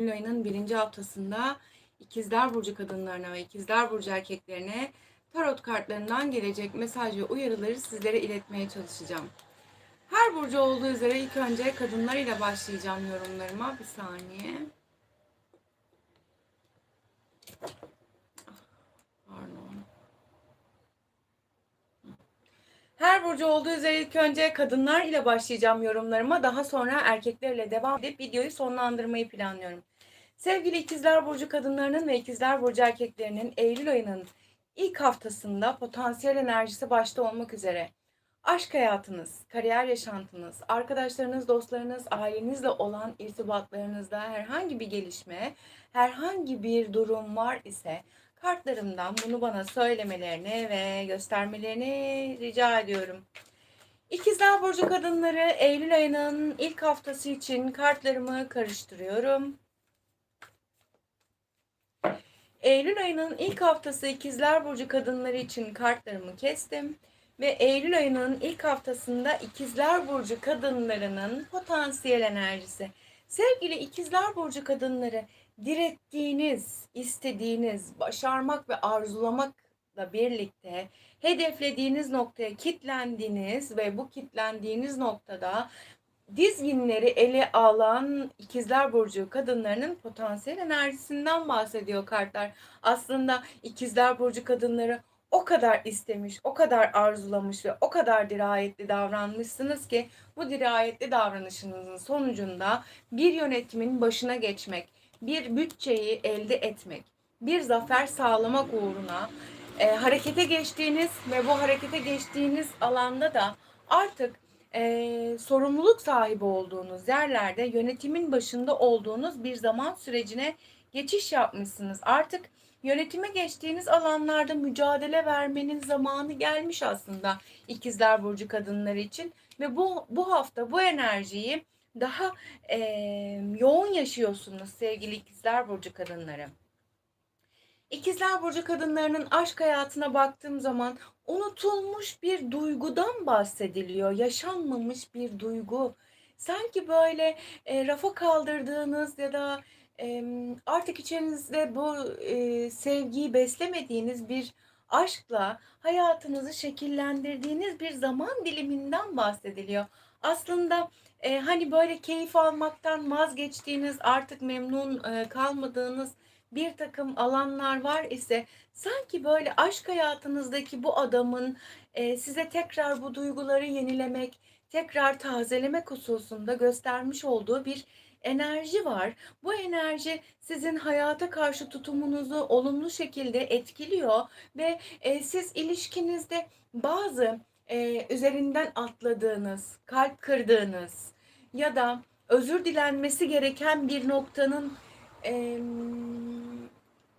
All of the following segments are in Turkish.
Eylül ayının birinci haftasında İkizler Burcu kadınlarına ve İkizler Burcu erkeklerine tarot kartlarından gelecek mesaj ve uyarıları sizlere iletmeye çalışacağım. Her burcu olduğu üzere ilk önce kadınlar ile başlayacağım yorumlarıma. Bir saniye. Pardon. Her burcu olduğu üzere ilk önce kadınlar ile başlayacağım yorumlarıma. Daha sonra erkeklerle devam edip videoyu sonlandırmayı planlıyorum. Sevgili ikizler burcu kadınlarının ve ikizler burcu erkeklerinin Eylül ayının ilk haftasında potansiyel enerjisi başta olmak üzere aşk hayatınız, kariyer yaşantınız, arkadaşlarınız, dostlarınız, ailenizle olan irtibatlarınızda herhangi bir gelişme, herhangi bir durum var ise kartlarımdan bunu bana söylemelerini ve göstermelerini rica ediyorum. İkizler Burcu kadınları Eylül ayının ilk haftası için kartlarımı karıştırıyorum. Eylül ayının ilk haftası İkizler Burcu kadınları için kartlarımı kestim. Ve Eylül ayının ilk haftasında İkizler Burcu kadınlarının potansiyel enerjisi. Sevgili İkizler Burcu kadınları, direttiğiniz, istediğiniz, başarmak ve arzulamakla birlikte hedeflediğiniz noktaya kitlendiğiniz ve bu kitlendiğiniz noktada dizginleri ele alan ikizler burcu kadınlarının potansiyel enerjisinden bahsediyor kartlar. Aslında ikizler burcu kadınları o kadar istemiş, o kadar arzulamış ve o kadar dirayetli davranmışsınız ki bu dirayetli davranışınızın sonucunda bir yönetimin başına geçmek, bir bütçeyi elde etmek, bir zafer sağlamak uğruna e, harekete geçtiğiniz ve bu harekete geçtiğiniz alanda da artık e, sorumluluk sahibi olduğunuz yerlerde yönetimin başında olduğunuz bir zaman sürecine geçiş yapmışsınız. Artık yönetime geçtiğiniz alanlarda mücadele vermenin zamanı gelmiş aslında ikizler burcu kadınları için ve bu bu hafta bu enerjiyi daha e, yoğun yaşıyorsunuz sevgili ikizler burcu kadınları. İkizler Burcu kadınlarının aşk hayatına baktığım zaman unutulmuş bir duygudan bahsediliyor. Yaşanmamış bir duygu. Sanki böyle e, rafa kaldırdığınız ya da e, artık içinizde bu e, sevgiyi beslemediğiniz bir aşkla hayatınızı şekillendirdiğiniz bir zaman diliminden bahsediliyor. Aslında e, hani böyle keyif almaktan vazgeçtiğiniz, artık memnun e, kalmadığınız bir takım alanlar var ise sanki böyle aşk hayatınızdaki bu adamın e, size tekrar bu duyguları yenilemek, tekrar tazelemek hususunda göstermiş olduğu bir enerji var. Bu enerji sizin hayata karşı tutumunuzu olumlu şekilde etkiliyor ve e, siz ilişkinizde bazı e, üzerinden atladığınız, kalp kırdığınız ya da özür dilenmesi gereken bir noktanın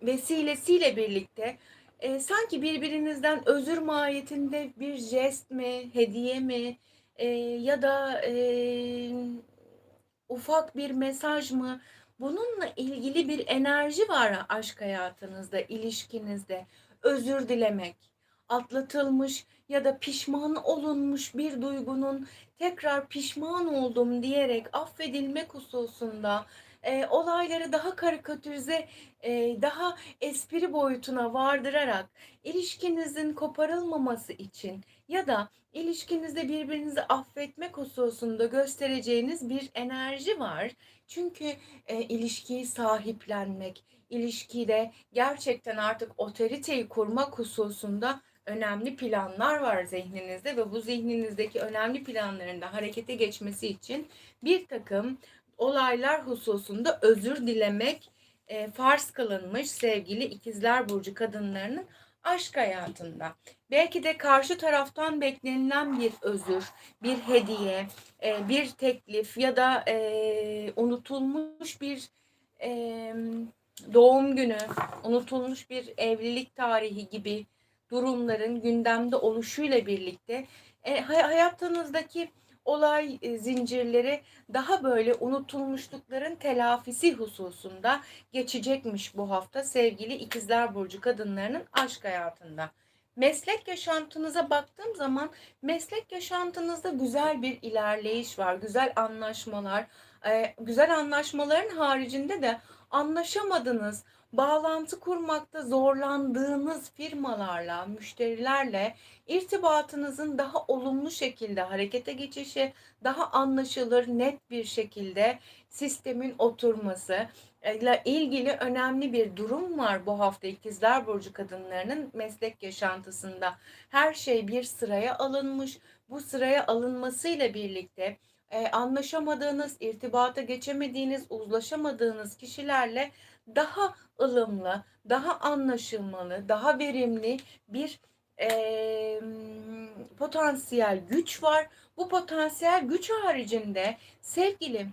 vesilesiyle birlikte e, sanki birbirinizden özür mahiyetinde bir jest mi, hediye mi e, ya da e, ufak bir mesaj mı bununla ilgili bir enerji var aşk hayatınızda, ilişkinizde. Özür dilemek, atlatılmış ya da pişman olunmuş bir duygunun tekrar pişman oldum diyerek affedilmek hususunda e, olayları daha karikatürize, e, daha espri boyutuna vardırarak ilişkinizin koparılmaması için ya da ilişkinizde birbirinizi affetmek hususunda göstereceğiniz bir enerji var. Çünkü e, ilişkiyi sahiplenmek, ilişkide gerçekten artık otoriteyi kurmak hususunda önemli planlar var zihninizde ve bu zihninizdeki önemli planların da harekete geçmesi için bir takım olaylar hususunda özür dilemek e, farz kılınmış sevgili ikizler burcu kadınlarının aşk hayatında. Belki de karşı taraftan beklenilen bir özür, bir hediye, e, bir teklif ya da e, unutulmuş bir e, doğum günü, unutulmuş bir evlilik tarihi gibi durumların gündemde oluşuyla birlikte e, hayatınızdaki olay e, zincirleri daha böyle unutulmuşlukların telafisi hususunda geçecekmiş bu hafta sevgili ikizler burcu kadınlarının aşk hayatında. Meslek yaşantınıza baktığım zaman meslek yaşantınızda güzel bir ilerleyiş var, güzel anlaşmalar, e, güzel anlaşmaların haricinde de anlaşamadığınız, bağlantı kurmakta zorlandığınız firmalarla, müşterilerle irtibatınızın daha olumlu şekilde harekete geçişi, daha anlaşılır, net bir şekilde sistemin oturması ile ilgili önemli bir durum var bu hafta İkizler Burcu kadınlarının meslek yaşantısında. Her şey bir sıraya alınmış. Bu sıraya alınmasıyla birlikte anlaşamadığınız, irtibata geçemediğiniz, uzlaşamadığınız kişilerle daha ılımlı, daha anlaşılmalı, daha verimli bir e, potansiyel güç var. Bu potansiyel güç haricinde sevgili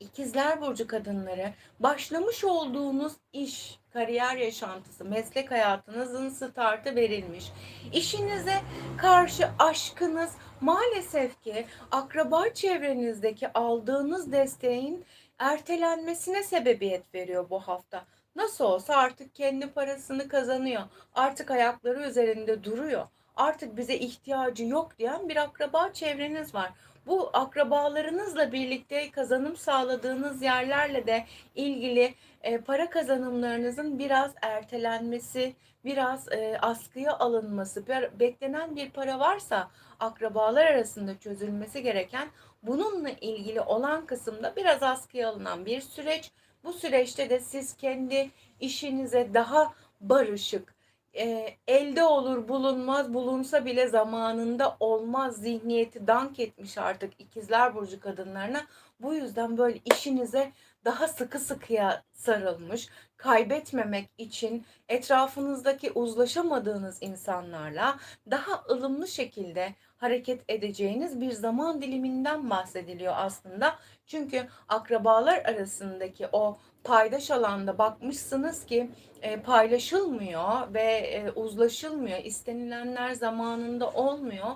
İkizler Burcu kadınları başlamış olduğunuz iş, kariyer yaşantısı, meslek hayatınızın startı verilmiş. İşinize karşı aşkınız maalesef ki akraba çevrenizdeki aldığınız desteğin ertelenmesine sebebiyet veriyor bu hafta. Nasıl olsa artık kendi parasını kazanıyor. Artık ayakları üzerinde duruyor. Artık bize ihtiyacı yok diyen bir akraba çevreniz var bu akrabalarınızla birlikte kazanım sağladığınız yerlerle de ilgili e, para kazanımlarınızın biraz ertelenmesi, biraz e, askıya alınması, beklenen bir para varsa akrabalar arasında çözülmesi gereken bununla ilgili olan kısımda biraz askıya alınan bir süreç. Bu süreçte de siz kendi işinize daha barışık, e, elde olur bulunmaz bulunsa bile zamanında olmaz zihniyeti dank etmiş artık ikizler burcu kadınlarına. Bu yüzden böyle işinize daha sıkı sıkıya sarılmış, kaybetmemek için etrafınızdaki uzlaşamadığınız insanlarla daha ılımlı şekilde hareket edeceğiniz bir zaman diliminden bahsediliyor aslında. Çünkü akrabalar arasındaki o paydaş alanda bakmışsınız ki e, paylaşılmıyor ve e, uzlaşılmıyor. İstenilenler zamanında olmuyor.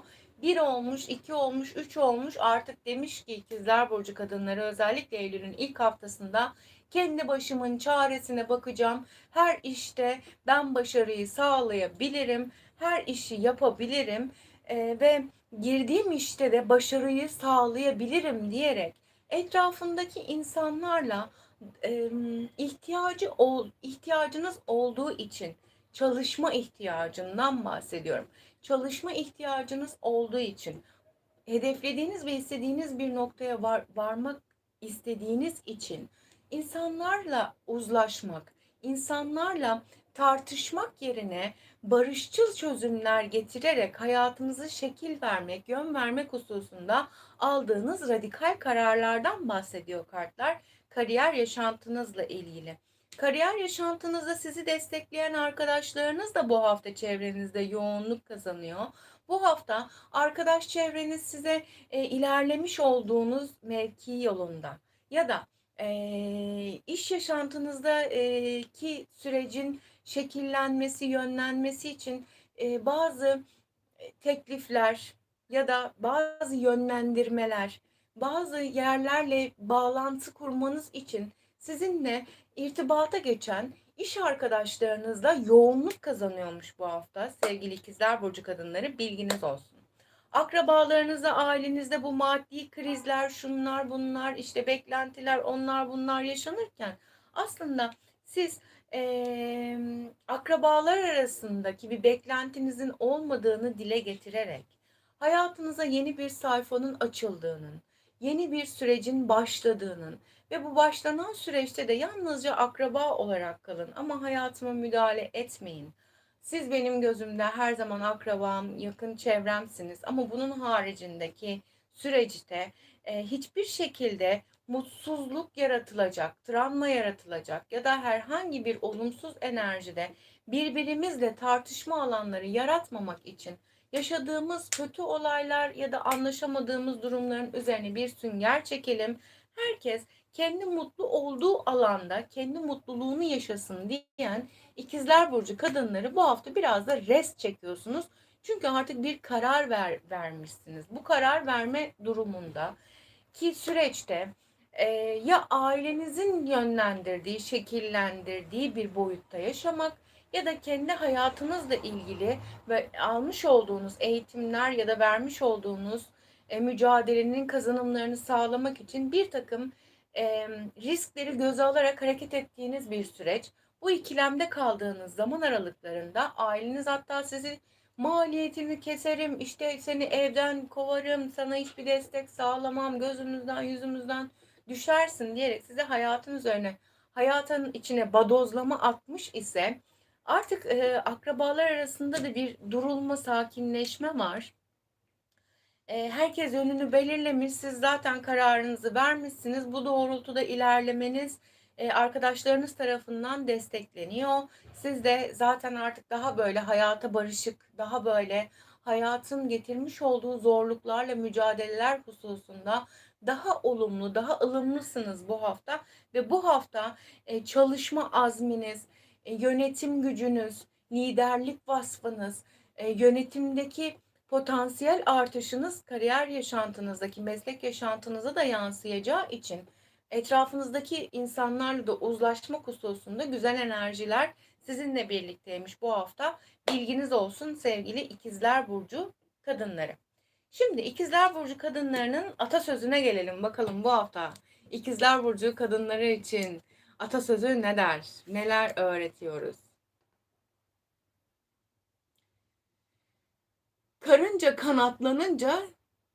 Bir olmuş, iki olmuş, üç olmuş artık demiş ki ikizler burcu kadınları özellikle Eylül'ün ilk haftasında kendi başımın çaresine bakacağım. Her işte ben başarıyı sağlayabilirim. Her işi yapabilirim e, ve girdiğim işte de başarıyı sağlayabilirim diyerek etrafındaki insanlarla e, ihtiyacı ihtiyacınız olduğu için çalışma ihtiyacından bahsediyorum. Çalışma ihtiyacınız olduğu için hedeflediğiniz ve istediğiniz bir noktaya var, varmak istediğiniz için insanlarla uzlaşmak, insanlarla tartışmak yerine barışçıl çözümler getirerek hayatınızı şekil vermek, yön vermek hususunda aldığınız radikal kararlardan bahsediyor kartlar kariyer yaşantınızla ilgili. Kariyer yaşantınızda sizi destekleyen arkadaşlarınız da bu hafta çevrenizde yoğunluk kazanıyor. Bu hafta arkadaş çevreniz size e, ilerlemiş olduğunuz mevki yolunda ya da e, iş yaşantınızdaki sürecin şekillenmesi, yönlenmesi için e, bazı teklifler ya da bazı yönlendirmeler bazı yerlerle bağlantı kurmanız için sizinle irtibata geçen iş arkadaşlarınızla yoğunluk kazanıyormuş bu hafta. Sevgili ikizler burcu kadınları bilginiz olsun. Akrabalarınızda, ailenizde bu maddi krizler, şunlar bunlar, işte beklentiler, onlar bunlar yaşanırken aslında siz e, akrabalar arasındaki bir beklentinizin olmadığını dile getirerek hayatınıza yeni bir sayfanın açıldığının, yeni bir sürecin başladığının ve bu başlanan süreçte de yalnızca akraba olarak kalın ama hayatıma müdahale etmeyin. Siz benim gözümde her zaman akrabam, yakın çevremsiniz ama bunun haricindeki süreçte e, hiçbir şekilde mutsuzluk yaratılacak, travma yaratılacak ya da herhangi bir olumsuz enerjide birbirimizle tartışma alanları yaratmamak için yaşadığımız kötü olaylar ya da anlaşamadığımız durumların üzerine bir sünger çekelim. Herkes kendi mutlu olduğu alanda kendi mutluluğunu yaşasın diyen ikizler burcu kadınları bu hafta biraz da rest çekiyorsunuz. Çünkü artık bir karar ver, vermişsiniz. Bu karar verme durumunda ki süreçte e, ya ailenizin yönlendirdiği, şekillendirdiği bir boyutta yaşamak ya da kendi hayatınızla ilgili ve almış olduğunuz eğitimler ya da vermiş olduğunuz e, mücadelenin kazanımlarını sağlamak için bir takım e, riskleri göze alarak hareket ettiğiniz bir süreç. Bu ikilemde kaldığınız zaman aralıklarında aileniz hatta sizi maliyetini keserim, işte seni evden kovarım, sana hiçbir destek sağlamam, gözümüzden yüzümüzden düşersin diyerek size hayatın üzerine, hayatın içine badozlama atmış ise artık e, akrabalar arasında da bir durulma, sakinleşme var. E, herkes yönünü belirlemiş, siz zaten kararınızı vermişsiniz. Bu doğrultuda ilerlemeniz e, arkadaşlarınız tarafından destekleniyor. Siz de zaten artık daha böyle hayata barışık, daha böyle hayatın getirmiş olduğu zorluklarla mücadeleler hususunda daha olumlu, daha ılımlısınız bu hafta ve bu hafta e, çalışma azminiz, e, yönetim gücünüz, liderlik vasfınız, e, yönetimdeki potansiyel artışınız kariyer yaşantınızdaki, meslek yaşantınıza da yansıyacağı için etrafınızdaki insanlarla da uzlaşma hususunda güzel enerjiler sizinle birlikteymiş bu hafta. Bilginiz olsun sevgili ikizler burcu kadınları. Şimdi ikizler burcu kadınlarının atasözüne gelelim bakalım bu hafta. İkizler burcu kadınları için atasözü ne der? Neler öğretiyoruz? Karınca kanatlanınca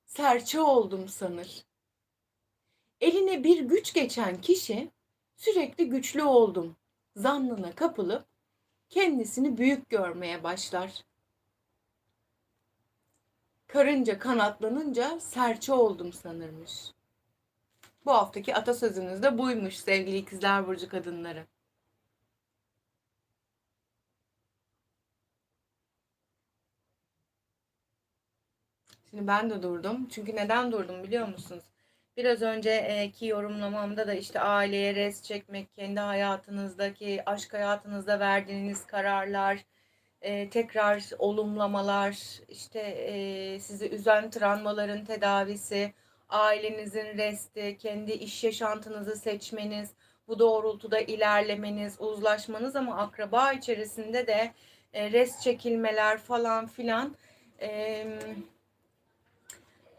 serçe oldum sanır. Eline bir güç geçen kişi sürekli güçlü oldum zannına kapılıp kendisini büyük görmeye başlar. Karınca kanatlanınca serçe oldum sanırmış. Bu haftaki atasözünüz de buymuş sevgili ikizler burcu kadınları. Şimdi ben de durdum. Çünkü neden durdum biliyor musunuz? Biraz önceki yorumlamamda da işte aileye res çekmek, kendi hayatınızdaki, aşk hayatınızda verdiğiniz kararlar, e, tekrar olumlamalar, işte e, sizi üzen travmaların tedavisi, ailenizin resti, kendi iş yaşantınızı seçmeniz, bu doğrultuda ilerlemeniz, uzlaşmanız ama akraba içerisinde de e, res çekilmeler falan filan.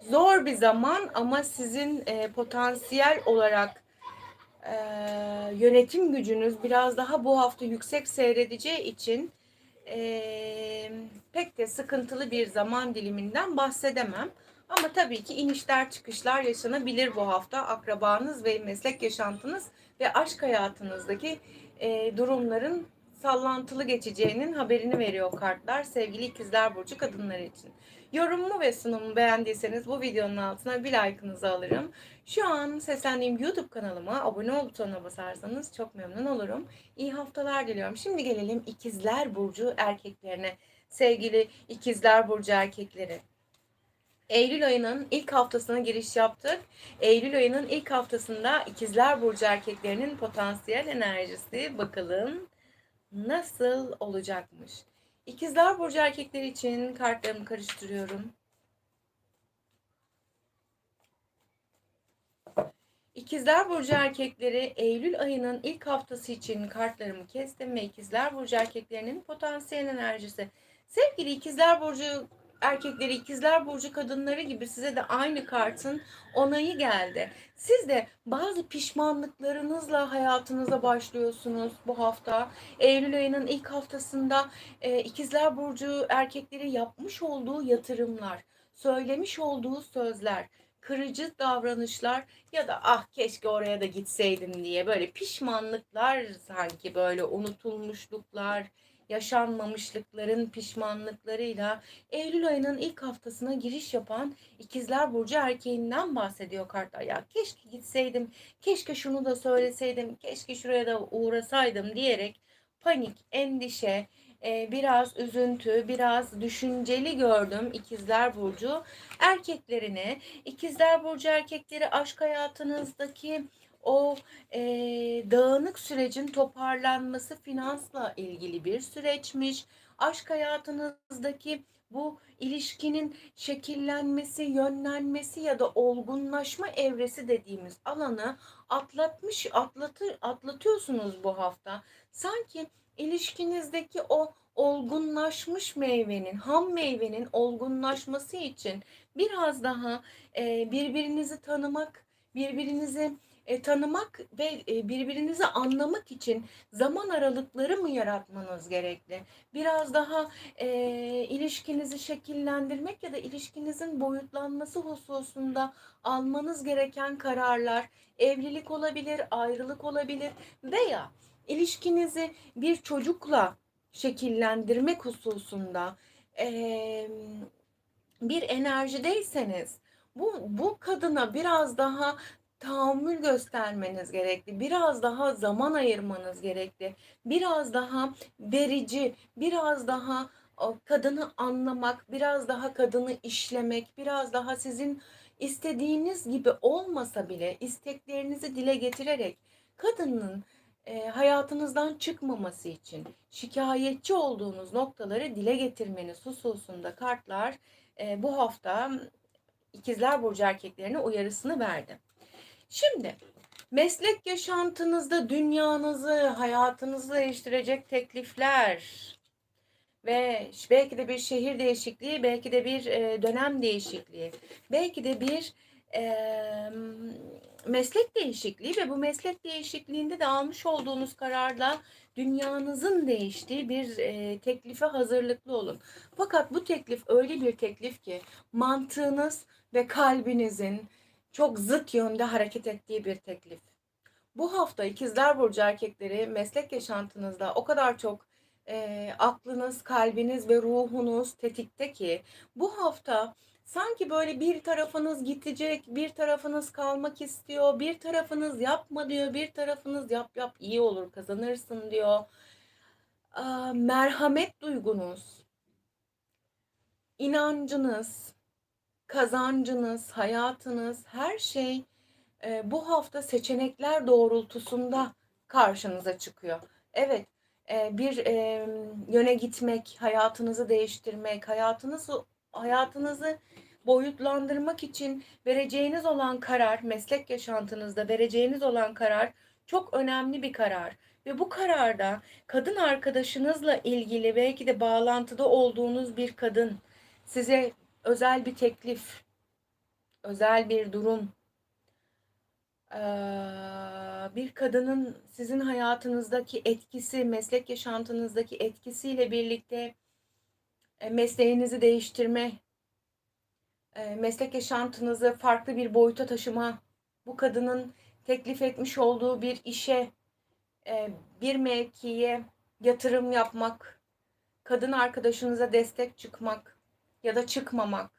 Zor bir zaman ama sizin e, potansiyel olarak e, yönetim gücünüz biraz daha bu hafta yüksek seyredeceği için pek de sıkıntılı bir zaman diliminden bahsedemem. Ama tabii ki inişler çıkışlar yaşanabilir bu hafta. Akrabanız ve meslek yaşantınız ve aşk hayatınızdaki e, durumların sallantılı geçeceğinin haberini veriyor kartlar sevgili ikizler burcu kadınları için. Yorumumu ve sunumumu beğendiyseniz bu videonun altına bir like'ınızı alırım. Şu an seslendiğim YouTube kanalıma abone ol butonuna basarsanız çok memnun olurum. İyi haftalar diliyorum. Şimdi gelelim ikizler burcu erkeklerine. Sevgili ikizler burcu erkekleri. Eylül ayının ilk haftasına giriş yaptık. Eylül ayının ilk haftasında ikizler burcu erkeklerinin potansiyel enerjisi bakalım nasıl olacakmış. İkizler burcu erkekleri için kartlarımı karıştırıyorum. İkizler burcu erkekleri Eylül ayının ilk haftası için kartlarımı kestim ve İkizler burcu erkeklerinin potansiyel enerjisi. Sevgili İkizler burcu erkekleri, ikizler burcu kadınları gibi size de aynı kartın onayı geldi. Siz de bazı pişmanlıklarınızla hayatınıza başlıyorsunuz bu hafta. Eylül ayının ilk haftasında e, ikizler burcu erkekleri yapmış olduğu yatırımlar, söylemiş olduğu sözler, kırıcı davranışlar ya da ah keşke oraya da gitseydim diye böyle pişmanlıklar sanki böyle unutulmuşluklar, yaşanmamışlıkların pişmanlıklarıyla Eylül ayının ilk haftasına giriş yapan ikizler burcu erkeğinden bahsediyor kartlar. Ya keşke gitseydim, keşke şunu da söyleseydim, keşke şuraya da uğrasaydım diyerek panik, endişe, e, biraz üzüntü, biraz düşünceli gördüm ikizler burcu erkeklerini. İkizler burcu erkekleri aşk hayatınızdaki o e, dağınık sürecin toparlanması finansla ilgili bir süreçmiş. Aşk hayatınızdaki bu ilişkinin şekillenmesi, yönlenmesi ya da olgunlaşma evresi dediğimiz alanı atlatmış, atlatır, atlatıyorsunuz bu hafta. Sanki ilişkinizdeki o olgunlaşmış meyvenin, ham meyvenin olgunlaşması için biraz daha e, birbirinizi tanımak, birbirinizi e, tanımak ve e, birbirinizi anlamak için zaman aralıkları mı yaratmanız gerekli? Biraz daha e, ilişkinizi şekillendirmek ya da ilişkinizin boyutlanması hususunda almanız gereken kararlar, evlilik olabilir, ayrılık olabilir veya ilişkinizi bir çocukla şekillendirmek hususunda e, bir enerjideyseniz bu bu kadına biraz daha tahammül göstermeniz gerekli. Biraz daha zaman ayırmanız gerekli. Biraz daha verici, biraz daha kadını anlamak, biraz daha kadını işlemek, biraz daha sizin istediğiniz gibi olmasa bile isteklerinizi dile getirerek kadının e, hayatınızdan çıkmaması için şikayetçi olduğunuz noktaları dile getirmeniz hususunda kartlar e, bu hafta ikizler burcu erkeklerine uyarısını verdi. Şimdi meslek yaşantınızda dünyanızı, hayatınızı değiştirecek teklifler ve belki de bir şehir değişikliği, belki de bir e, dönem değişikliği, belki de bir e, meslek değişikliği ve bu meslek değişikliğinde de almış olduğunuz kararla dünyanızın değiştiği bir e, teklife hazırlıklı olun. Fakat bu teklif öyle bir teklif ki mantığınız ve kalbinizin çok zıt yönde hareket ettiği bir teklif. Bu hafta ikizler burcu erkekleri meslek yaşantınızda o kadar çok e, aklınız, kalbiniz ve ruhunuz tetikte ki bu hafta sanki böyle bir tarafınız gidecek, bir tarafınız kalmak istiyor, bir tarafınız yapma diyor, bir tarafınız yap yap iyi olur kazanırsın diyor. Aa, merhamet duygunuz, inancınız, kazancınız, hayatınız, her şey e, bu hafta seçenekler doğrultusunda karşınıza çıkıyor. Evet, e, bir e, yöne gitmek, hayatınızı değiştirmek, hayatınızı hayatınızı boyutlandırmak için vereceğiniz olan karar, meslek yaşantınızda vereceğiniz olan karar çok önemli bir karar. Ve bu kararda kadın arkadaşınızla ilgili belki de bağlantıda olduğunuz bir kadın size özel bir teklif, özel bir durum, bir kadının sizin hayatınızdaki etkisi, meslek yaşantınızdaki etkisiyle birlikte e, mesleğinizi değiştirme, e, meslek yaşantınızı farklı bir boyuta taşıma, bu kadının teklif etmiş olduğu bir işe, e, bir mevkiye yatırım yapmak, kadın arkadaşınıza destek çıkmak ya da çıkmamak,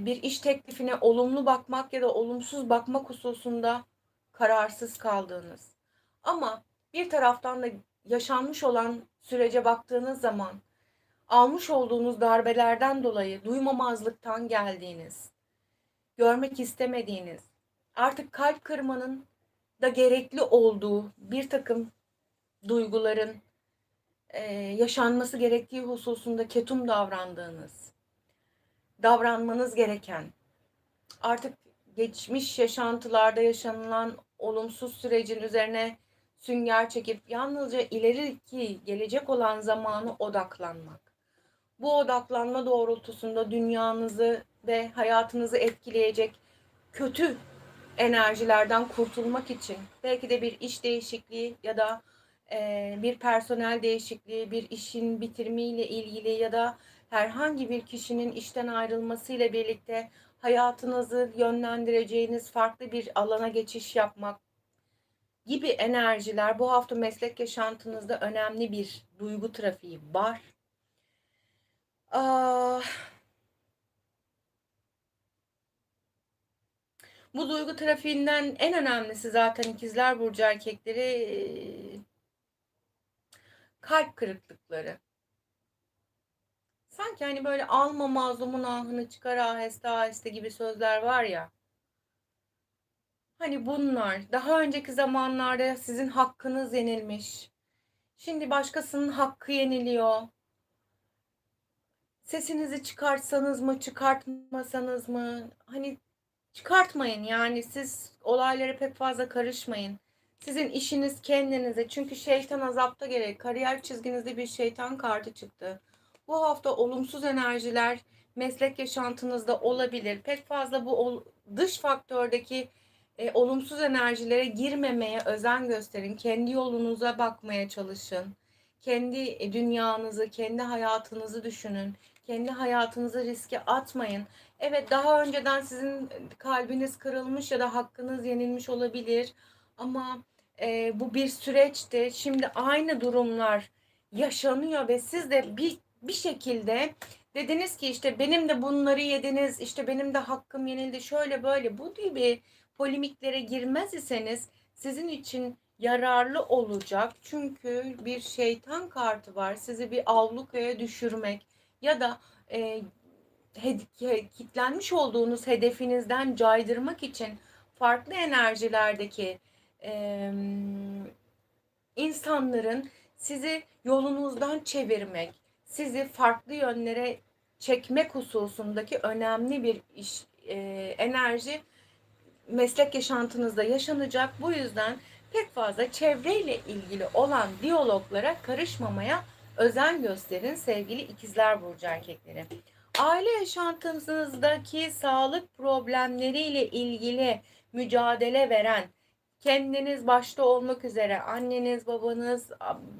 bir iş teklifine olumlu bakmak ya da olumsuz bakmak hususunda kararsız kaldığınız. Ama bir taraftan da yaşanmış olan sürece baktığınız zaman almış olduğunuz darbelerden dolayı duymamazlıktan geldiğiniz, görmek istemediğiniz, artık kalp kırmanın da gerekli olduğu bir takım duyguların e, yaşanması gerektiği hususunda ketum davrandığınız, davranmanız gereken, artık geçmiş yaşantılarda yaşanılan olumsuz sürecin üzerine sünger çekip yalnızca ileriki gelecek olan zamanı odaklanmak. Bu odaklanma doğrultusunda dünyanızı ve hayatınızı etkileyecek kötü enerjilerden kurtulmak için belki de bir iş değişikliği ya da bir personel değişikliği, bir işin bitirimiyle ilgili ya da herhangi bir kişinin işten ayrılmasıyla birlikte hayatınızı yönlendireceğiniz farklı bir alana geçiş yapmak gibi enerjiler bu hafta meslek yaşantınızda önemli bir duygu trafiği var. Aa, bu duygu trafiğinden en önemlisi zaten ikizler burcu erkekleri kalp kırıklıkları. Sanki hani böyle alma mazlumun ahını çıkar aheste aheste gibi sözler var ya. Hani bunlar daha önceki zamanlarda sizin hakkınız yenilmiş. Şimdi başkasının hakkı yeniliyor. Sesinizi çıkartsanız mı, çıkartmasanız mı? Hani çıkartmayın yani siz olaylara pek fazla karışmayın. Sizin işiniz kendinize çünkü şeytan azapta gerek. Kariyer çizginizde bir şeytan kartı çıktı. Bu hafta olumsuz enerjiler meslek yaşantınızda olabilir. Pek fazla bu dış faktördeki e, olumsuz enerjilere girmemeye özen gösterin. Kendi yolunuza bakmaya çalışın. Kendi e, dünyanızı, kendi hayatınızı düşünün. Kendi hayatınızı riske atmayın. Evet daha önceden sizin kalbiniz kırılmış ya da hakkınız yenilmiş olabilir. Ama e, bu bir süreçti. Şimdi aynı durumlar yaşanıyor ve siz de bir, bir şekilde dediniz ki işte benim de bunları yediniz, işte benim de hakkım yenildi, şöyle böyle bu gibi polemiklere girmez iseniz sizin için yararlı olacak. Çünkü bir şeytan kartı var. Sizi bir avlukaya düşürmek ya da e, kitlenmiş olduğunuz hedefinizden caydırmak için farklı enerjilerdeki e, insanların sizi yolunuzdan çevirmek, sizi farklı yönlere çekmek hususundaki önemli bir iş, e, enerji meslek yaşantınızda yaşanacak. Bu yüzden pek fazla çevreyle ilgili olan diyaloglara karışmamaya özen gösterin sevgili ikizler burcu erkekleri. Aile yaşantınızdaki sağlık problemleriyle ilgili mücadele veren kendiniz başta olmak üzere anneniz, babanız,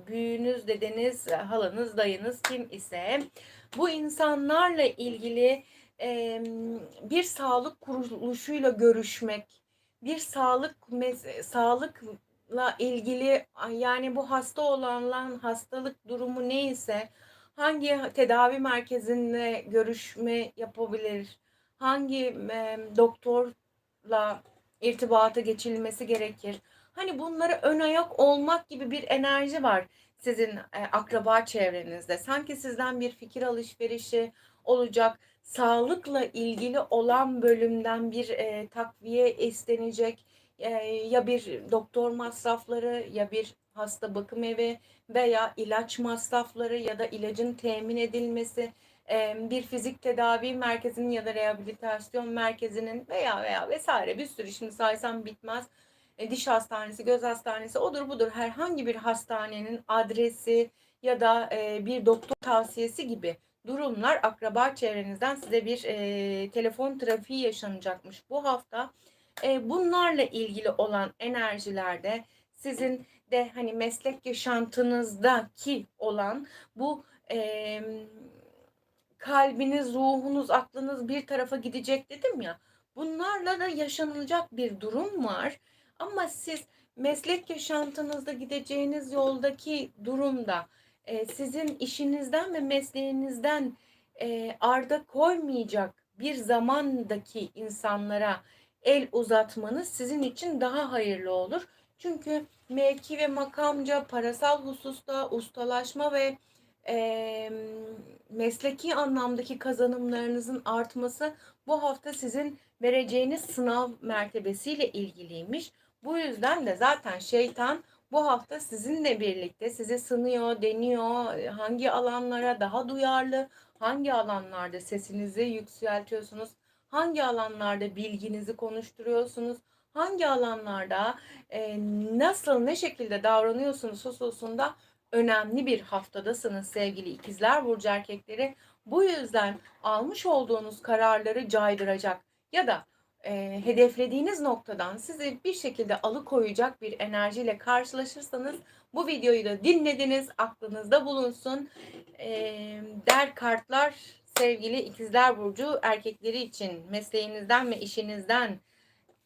büyüğünüz, dedeniz, halanız, dayınız kim ise bu insanlarla ilgili e, bir sağlık kuruluşuyla görüşmek, bir sağlık sağlıkla ilgili yani bu hasta olanların hastalık durumu neyse hangi tedavi merkezinde görüşme yapabilir, hangi e, doktorla irtibata geçilmesi gerekir. Hani bunlara ön ayak olmak gibi bir enerji var sizin e, akraba çevrenizde. Sanki sizden bir fikir alışverişi olacak. Sağlıkla ilgili olan bölümden bir e, takviye istenecek. E, ya bir doktor masrafları ya bir hasta bakım evi veya ilaç masrafları ya da ilacın temin edilmesi bir fizik tedavi merkezinin ya da rehabilitasyon merkezinin veya veya vesaire bir sürü şimdi saysam bitmez e, diş hastanesi, göz hastanesi odur budur herhangi bir hastanenin adresi ya da bir doktor tavsiyesi gibi durumlar akraba çevrenizden size bir telefon trafiği yaşanacakmış bu hafta. E, bunlarla ilgili olan enerjilerde sizin de hani meslek yaşantınızdaki olan bu e, kalbiniz, ruhunuz, aklınız bir tarafa gidecek dedim ya. Bunlarla da yaşanılacak bir durum var. Ama siz meslek yaşantınızda gideceğiniz yoldaki durumda e, sizin işinizden ve mesleğinizden e, arda koymayacak bir zamandaki insanlara el uzatmanız sizin için daha hayırlı olur. Çünkü mevki ve makamca parasal hususta ustalaşma ve e, mesleki anlamdaki kazanımlarınızın artması bu hafta sizin vereceğiniz sınav mertebesiyle ilgiliymiş. Bu yüzden de zaten şeytan bu hafta sizinle birlikte sizi sınıyor, deniyor. Hangi alanlara daha duyarlı, hangi alanlarda sesinizi yükseltiyorsunuz, hangi alanlarda bilginizi konuşturuyorsunuz, hangi alanlarda e, nasıl, ne şekilde davranıyorsunuz hususunda önemli bir haftadasınız sevgili ikizler burcu erkekleri. Bu yüzden almış olduğunuz kararları caydıracak ya da e, hedeflediğiniz noktadan sizi bir şekilde alıkoyacak bir enerjiyle karşılaşırsanız bu videoyu da dinlediniz, aklınızda bulunsun. E, der kartlar sevgili ikizler burcu erkekleri için mesleğinizden ve işinizden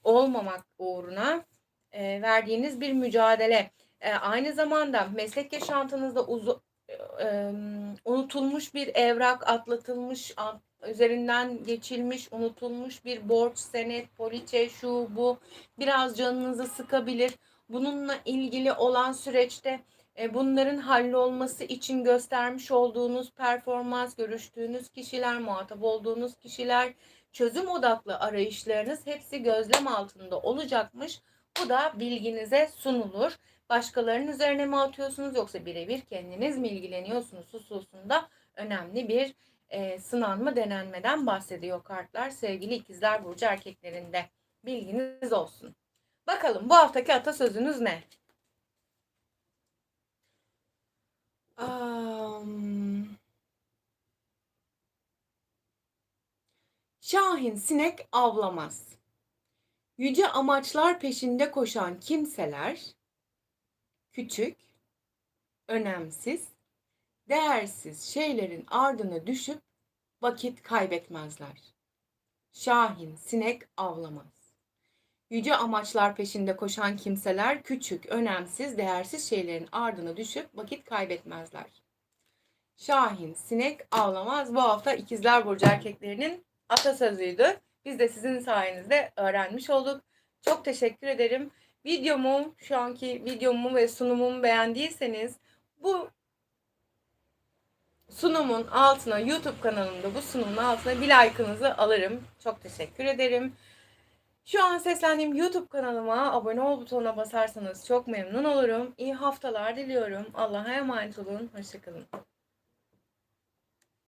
olmamak uğruna e, verdiğiniz bir mücadele. E, aynı zamanda meslek yaşantınızda uzu, e, unutulmuş bir evrak, atlatılmış, üzerinden geçilmiş, unutulmuş bir borç, senet, poliçe, şu bu biraz canınızı sıkabilir. Bununla ilgili olan süreçte e, bunların hallolması için göstermiş olduğunuz performans, görüştüğünüz kişiler, muhatap olduğunuz kişiler, çözüm odaklı arayışlarınız hepsi gözlem altında olacakmış. Bu da bilginize sunulur. Başkalarının üzerine mi atıyorsunuz yoksa birebir kendiniz mi ilgileniyorsunuz hususunda önemli bir e, sınanma denenmeden bahsediyor kartlar sevgili ikizler burcu erkeklerinde. Bilginiz olsun. Bakalım bu haftaki atasözünüz ne? Am, Şahin sinek avlamaz. Yüce amaçlar peşinde koşan kimseler küçük, önemsiz, değersiz şeylerin ardına düşüp vakit kaybetmezler. Şahin sinek avlamaz. Yüce amaçlar peşinde koşan kimseler küçük, önemsiz, değersiz şeylerin ardına düşüp vakit kaybetmezler. Şahin sinek avlamaz. Bu hafta ikizler burcu erkeklerinin atasözüydü. Biz de sizin sayenizde öğrenmiş olduk. Çok teşekkür ederim. Videomu, şu anki videomu ve sunumumu beğendiyseniz bu sunumun altına YouTube kanalımda bu sunumun altına bir like'ınızı alırım. Çok teşekkür ederim. Şu an seslendiğim YouTube kanalıma abone ol butonuna basarsanız çok memnun olurum. İyi haftalar diliyorum. Allah'a emanet olun. Hoşçakalın.